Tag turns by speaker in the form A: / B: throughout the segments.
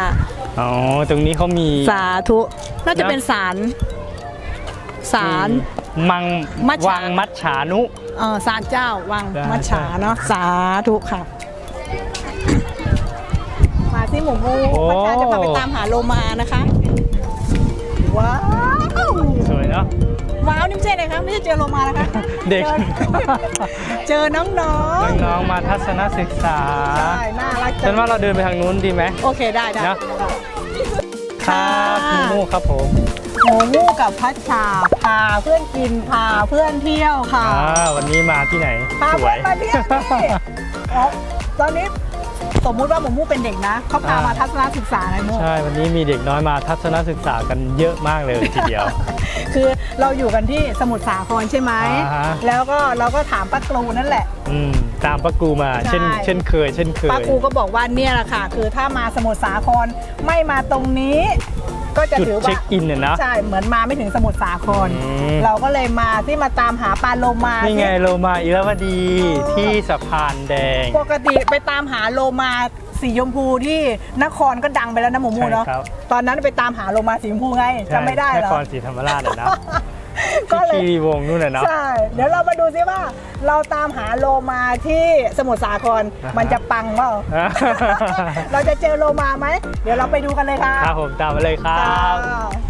A: อะ
B: อ๋อ ตรงนี้เขามี
A: สาธุ น่าจะเป็นศาลศาล
B: มัง
A: มัจฉา
B: วังมัจฉานุ
A: เออศาลเจ้าวัง
B: ใช่
A: มัจฉาเนาะ สาธุค่ะ มาที่หมูมูพระอาจารย์จะพาไปตามหาโลมานะคะ ว้าว
B: สวยเนาะ
A: ว้าวนี่ไม่ใช่เลยคะไม่ใช่เจอโลมานะคะ
B: เด็ก
A: จอเจอน้อง
B: น้องๆมาทัศนศึกษา
A: ๆใช่น่ารักจั
B: ฉั
A: ง
B: นว่าเราเดินไปทางนู้นดีไหม
A: โอเคได้ได้
B: นะ ครับมูมูครับผม
A: หมูมูกับพัชชาพาเพื่อนกินพาเพื่อนเที่ยวค่ะ
B: อ่า วันนี้มาที่ไหน
A: พา
B: ส
A: เพื่
B: ว
A: อน
B: ย
A: มาเที่ยวนี่อ๋อตอนนี้ สมมุติว่าหมูมูเป็นเด็กนะเขาพา
B: อ่าม
A: มาทัศนศึกษาไงมู
B: ใช่วันนี้มีเด็กน้อยมาทัศนศึกษากันเยอะมากเลยทีเดียว
A: คือเราอยู่กันที่สมุทรสาครใช่ไหม
B: อ่าฮะ
A: แล้วก็เราก็ถามป้ากรูนั่นแหละ
B: อืมตามป้ากูมา
A: ใช่
B: เช่นเช่นเคย เช่นเคย
A: ป้ากูก็บอกว่าเนี่ยแหละค่ะ คือถ้ามาสมุทรสาครไม่มาตรงนี้ ก็จะ
B: จุด
A: ถือ
B: เช็
A: ว่า
B: คอินเนี่ยนะ
A: ใช่เหมือนมาไม่ถึงสมุทรสาคร
B: อืม
A: เราก็เลยมาที่มาตามหาปลาโลมา
B: นี่ไงโลมาอิรวดี
A: เออ
B: ที่สะพานแดง
A: ปกติไปตามหาโลมาสีชมพูที่นครก็ดังไปแล้วนะหมูมูเนาะ
B: ใช่ครับ
A: ตอนนั้นไปตามหาโลมาสีชมพูไงจำไม่ได้เหร
B: น
A: อ
B: ครศรีธรรมราชอะนะ
A: ก็
B: ที่
A: เลย
B: คีรีวงศ์นู่นน่ะเนาะ
A: ใช่เดี๋ยวเรามาดูซิว่า เราตามหาโลมาที่สมุทรสาคร
B: อ่าฮะ
A: มันจะปังเปล่า
B: อ่า
A: เราจะเจอโลมาไหมเดี๋ยวเราไปดูกันเลยค่ะ
B: ครับผมตามมาเลยครับ
A: ค่ะ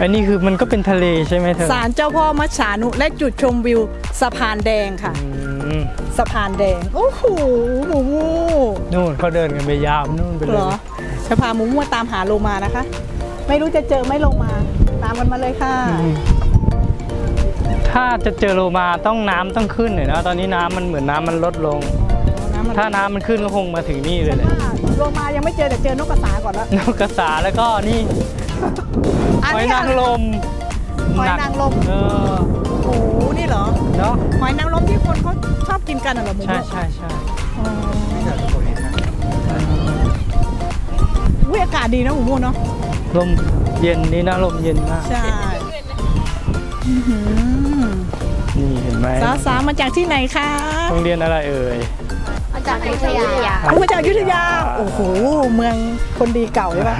B: อันนี้คือมันก็เป็นทะเลใช่ไหมเธอ
A: ศาลเจ้าพ่อมัจฉานุและจุดชมวิวสะพานแดงค่ะ
B: อืม
A: สะพานแดงโอ้โหหมูมู
B: นู่นเขาเดินกันไปยาวนู่นไปเล
A: เหร
B: ย
A: อจะพาหมูมูมาตามหาโลมานะคะ ไม่รู้จะเจอไหม่โลมาตามกันมาเลยค่ะ
B: อืมถ้าจะเจอโลมาต้องน้ำต้องขึ้นหน่อยนะตอนนี้น้ำมันเหมือนน้ำมันลดลง
A: น้ำมัน
B: ถ้าน้ำมันขึ้นก็คงมาถึงนี่เลยแหละ
A: ว่าโลมายังไม่เจอแต่เจอนกกระสาก่อนแล้ว
B: นกกระสาแล้วก็นี่
A: อัน
B: หอย
A: นี้
B: นางรม
A: หอยนางรม
B: เออ
A: โอ้โหนี่เหรอ
B: เนาะ
A: หอยนางรมที่คนเขาชอบกินกันน่ะเหรอหมู
B: ใช่ใช่ใช่
A: อ๋ออุ้ยอากาศดีนะหมูมูเนาะ
B: ลมเย็นนี่นะลมเย็นมาก
A: ใช่อื้อหือ
B: นี่เห็นไหม
A: สาวสาวมาจากที่ไหนคะ
B: โรงเรียนอะไรเอ่ย
C: มาจากอยุธยา
A: เอามาจากอยุธยา โอ้โห เมืองคนดีเก่าใช่ปะ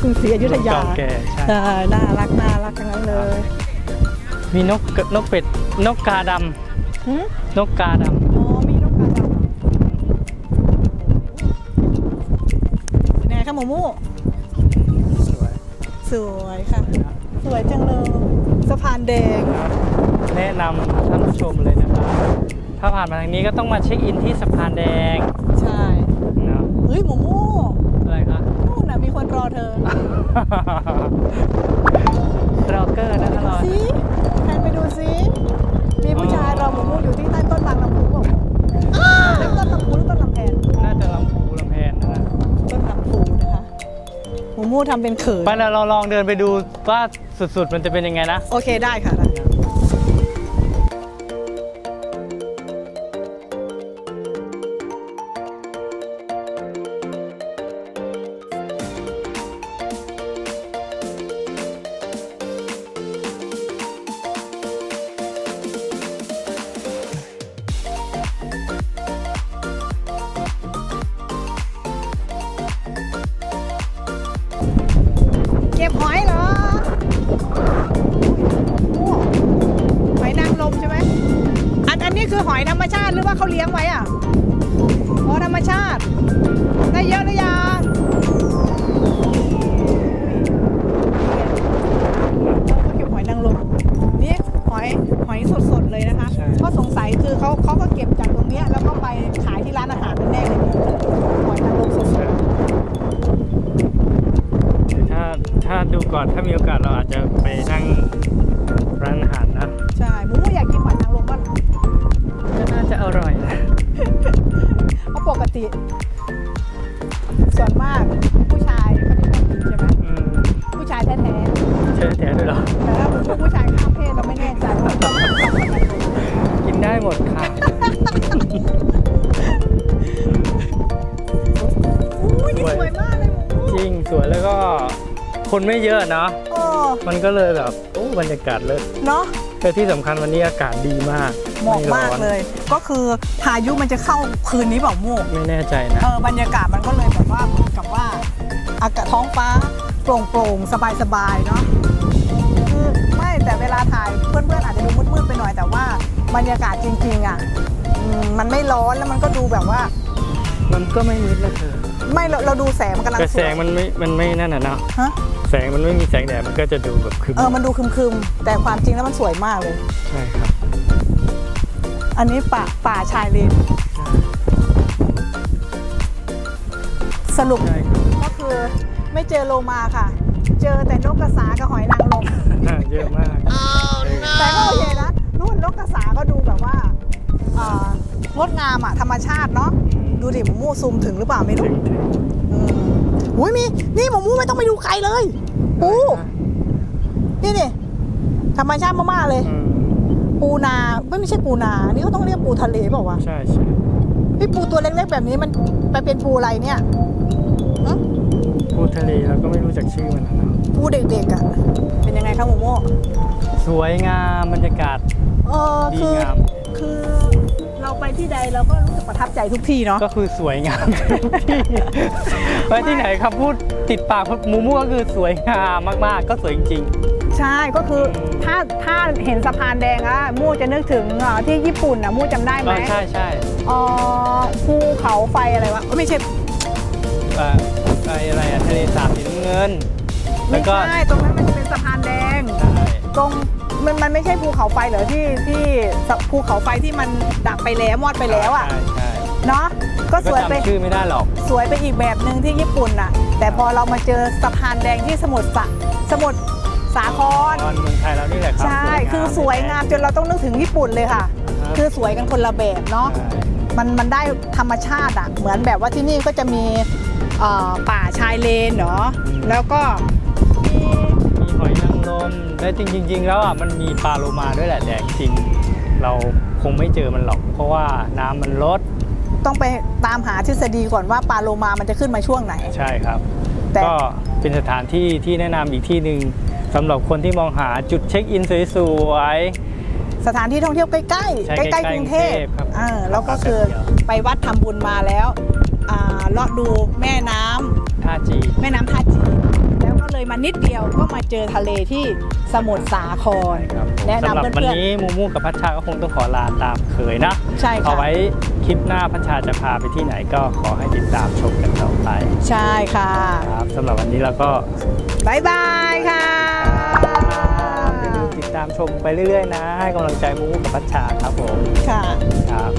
A: กรุงศรีอยุธยา
B: เก่าแก่ใช่
A: ใช่น่ารักน่ารักทั้งนั้นเลย
B: มีนกกระนกเป็ดนกกาด
A: หึำ
B: นกกาด
A: อ๋อมีนกกระดาษเป็นไงคะหมูมูำ
B: สวย
A: สวยค่ะ สวยจังเลยสะพานแดง
B: แนะนำท่านผู้ชมเลยนะครับ ถ้าผ่านมาทางนี้ก็ต้องมาเช็คอินที่สะพานแดง
A: ใช่
B: นะ
A: เฮ้ยหมูมู
B: อะไรคะ
A: นู่นน่ะมีคนรอเธอ
B: ร็อกเกอร์นะรอ
A: สิแทนไปดูสิ หมูมูทำเป็นเขิน
B: ไปแล้วเราลองเดินไปดูว่าสุดๆ มันจะเป็นยังไงนะ
A: โอเคได้ค่ะ คนไม่
B: เย
A: อะเนาะโอ้
B: มันก็เลยแบบโอ้บรรยากาศเลิศ
A: เนาะ
B: แต่ที่สำคัญวันนี้อากาศดีมาก
A: เหมาะมาก
B: ไร้อน
A: เลย ก็คือพายุมันจะเข้าคืนนี้เปล่าโมก
B: ไม่แน่ใจนะ
A: เออบรรยากาศมันก็เลยแบบว่าเหมือนกับว่า อากาศท้องฟ้าโปร่งโปร่งสบายสบายๆ เนาะคือไม่แต่เวลาถ่ายเพื่อนๆ อาจจะดูมืดๆ ไปหน่อยแต่ว่าบรรยากาศจริงๆ อะอืมมันไม่ร้อนแล้วมันก็ดูแบบว่า
B: มันก็ไม่นิดเลยเธอ
A: ไม่เราเราดูแสงมันกำลัง
B: แต่
A: ส
B: แส
A: วย
B: งมันไม่ มันไม่นั่นน่ะเนาะ
A: ฮะ
B: แสงมันไม่มีแสงแดดมันก็จะดูแบบคึม
A: เออมันดูคึมๆ แต่ความจริงแล้วมันสวยมากเลย
B: ใช่ครับ
A: อันนี้ป่าป่าชายเลนสรุป
B: ใช่ครับ
A: ก็คือไม่เจอโลมาค่ะ เจอแต่นกกระสากับหอยนางรม
B: เยอะมากเออ
A: แต่ก็โอเคนะนู่นนกกระสาก็ดูแบบว่าเอ่องดงามอะธรรมชาติเนาะ ดูดิหมูมูซูมถึงหรือเปล่าไม่รู้
B: ถึงถึง
A: อืมอุ้ยมี นี่หมูมูไม่ต้องไปดูไกลเลยปูนี่นี่ธรรมชาติมากๆเลย
B: อืม
A: ปูนาไม่ไม่ใช่ปูนา นี่เขาต้องเรียกปูทะเลเปล่าวะ
B: ใช่ใช่
A: พี่ปูตัวเล็กๆแบบนี้มันไปเป็นปูอะไรเนี่ยหึ
B: ปูทะเลเราก็ไม่รู้จักชื่อมันนะเนาะ
A: ปูเด็กๆอะเป็นยังไงครับหมูโม
B: สวยงามบรรยากาศ
A: เออ
B: ดี
A: คือ งา
B: ม
A: คือ เราไปที่ใดเราก็รู้สึกประทับใจทุกที่เนาะ
B: ก็คือสวยงามที่ไปที่ไหนคำพูดติดปากมูมูก็คือสวยงามมากๆ ก็สวยจริง
A: ใช่ก็คือถ้าถ้าเห็นสะพานแดงอะมู่จะนึกถึงเอ่อที่ญี่ปุ่นอะมู่จำได้
B: ๆ
A: ไหม
B: ก็ใช่ใช่
A: เอ่อภูเขาไฟอะไรวะเอ้ยไม่ใช่
B: เอ่อไปอะไรอะทะเลสาบสีน้ำเงิน แล้
A: ไม่
B: วก็
A: ใช่ตรงนั้นมันจะเป็นสะพานแดง
B: ใช่
A: ตรง มันมันไม่ใช่ภูเขาไฟเหรอที่ที่สะภูเขาไฟที่มันดับไปแล้วมอดไปแล้วอะ
B: ใช่ใช่
A: เนาะก็สวยไป
B: จำชื่อไม่ได้หรอก
A: สวยไปอีกแบบหนึ่งที่ญี่ปุ่นอะแต่พอเรามาเจอสะพานแดงที่สมุทรสาสมุทรสาคร
B: ตอนเมืองไทยเรานี่แหละครับ
A: ใช่คือสวยงามจนเราต้องนึกถึงญี่ปุ่นเลยค่ะ
B: รับ
A: คือสวยกันคนละแบบเนาะ
B: ใช่
A: มันมันได้ธรรมชาติอะเหมือนแบบว่าที่นี่ก็จะมีเอ่อป่าชายเลนเนาะแล้วก็มี
B: มี หอยนางรมและจริงๆแล้วอะมันมีปลาโลมาด้วยแหละแต่จริงๆเราคงไม่เจอมันหรอก เพราะว่าน้ำมันลด
A: ต้องไปตามหาทฤษฎีก่อนว่าปลาโลมามันจะขึ้นมาช่วงไหน
B: ใช่ครับ
A: แต่
B: ก็เป็นสถานที่ที่แนะนำอีกที่หนึ่งสำหรับคนที่มองหาจุดเช็คอินสวย
A: สถานที่ท่องเที่ยวใกล้
B: ใช่
A: ๆใกล้ๆกรุงเทพ
B: ใกล้ๆกรุงเทพครับ
A: อ่าแล้วก็คือ
B: แป๊บเดียว
A: ไปวัดทำบุญมาแล้วอ่าเลาะดูแม่น้ำ
B: ๆท่าจี
A: แม่น้ำท่าจีนแล้ว ก็เลยมานิดเดียวก็มาเจอทะเลที่สมุทรสาคร
B: ครับผม
A: แนะ
B: สำหรับ
A: นำ
B: วัน
A: เพื่อน
B: นี้มูมูกับพัชชาก็คงต้องขอลาตามเคยนะ
A: ๆใช่
B: เอา
A: ค่ะ
B: ไว้คลิปหน้าพัชชาจะพาไปที่ไหนก็ขอให้ติดตามชมกันต่อไป
A: ใช่ค่ะ
B: ครับสำหรับวันนี้เราก็
A: บายบายค่ะ
B: อย่าลืมติดตามชมไปเรื่อยๆนะให้กำลังใจมูมูกับพัชชาครับผม
A: ค่ะ
B: ครับ